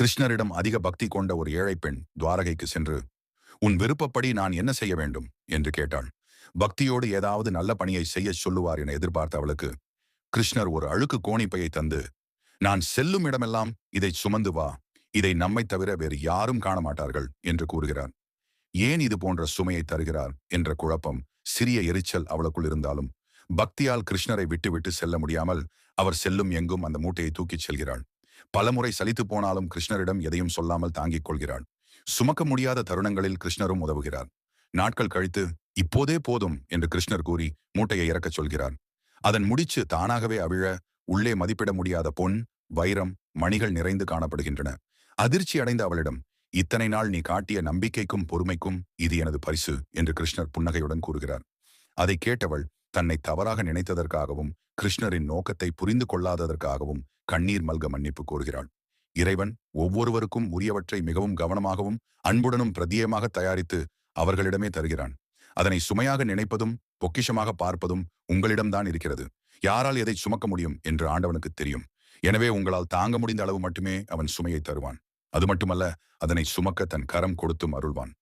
கிருஷ்ணரிடம் அதிக பக்தி கொண்ட ஒரு ஏழை பெண் துவாரகைக்கு சென்று உன் விருப்பப்படி நான் என்ன செய்ய வேண்டும்? என்று கேட்டாள். பக்தியோடு ஏதாவது நல்ல பணியை செய்யச் சொல்லுவார் என எதிர்பார்த்த அவளுக்கு கிருஷ்ணர் ஒரு அழுக்கு கோணிப்பையை தந்து நான் செல்லும் இடமெல்லாம் இதை சுமந்து வா. இதை நம்மைத் தவிர வேறு யாரும் காண மாட்டார்கள் என்று கூறுகிறார். ஏன் இது போன்ற சுமையை தருகிறார்? என்ற குழப்பம் சிறிய எரிச்சல் அவளுக்குள் இருந்தாலும் பக்தியால் கிருஷ்ணரை விட்டுவிட்டு செல்ல முடியாமல் அவர் செல்லும் எங்கும் அந்த மூட்டையை தூக்கிச் செல்கிறாள். பலமுறை சலித்து போனாலும் கிருஷ்ணரிடம் எதையும் சொல்லாமல் தாங்கிக் கொள்கிறாள். சுமக்க முடியாத தருணங்களில் கிருஷ்ணரும் உதவுகிறார். நாட்கள் கழித்து இப்போதே போதும் என்று கிருஷ்ணர் கூறி மூட்டையை இறக்கச் சொல்கிறார். அதன் முடிச்சு தானாகவே அவிழ உள்ளே மதிப்பிட முடியாத பொன் வைரம் மணிகள் நிறைந்து காணப்படுகின்றன. அதிர்ச்சி அடைந்த அவளிடம் இத்தனை நாள் நீ காட்டிய நம்பிக்கைக்கும் பொறுமைக்கும் இது எனது பரிசு என்று கிருஷ்ணர் புன்னகையுடன் கூறுகிறார். அதை கேட்டவள் தன்னை தவறாக நினைத்ததற்காகவும் கிருஷ்ணரின் நோக்கத்தை புரிந்து கொள்ளாததற்காகவும் கண்ணீர் மல்க மன்னிப்பு கோருகிறாள். இறைவன் ஒவ்வொருவருக்கும் உரியவற்றை மிகவும் கவனமாகவும் அன்புடனும் பிரதியமாக தயாரித்து அவர்களிடமே தருகிறான். அதனை சுமையாக நினைப்பதும் பொக்கிஷமாக பார்ப்பதும் உங்களிடம்தான் இருக்கிறது. யாரால் எதை சுமக்க முடியும் என்று ஆண்டவனுக்கு தெரியும். எனவே உங்களால் தாங்க முடிந்த அளவு மட்டுமே அவன் சுமையை தருவான். அது மட்டுமல்ல அதனை சுமக்க தன் கரம் கொடுத்தும் அருள்வான்.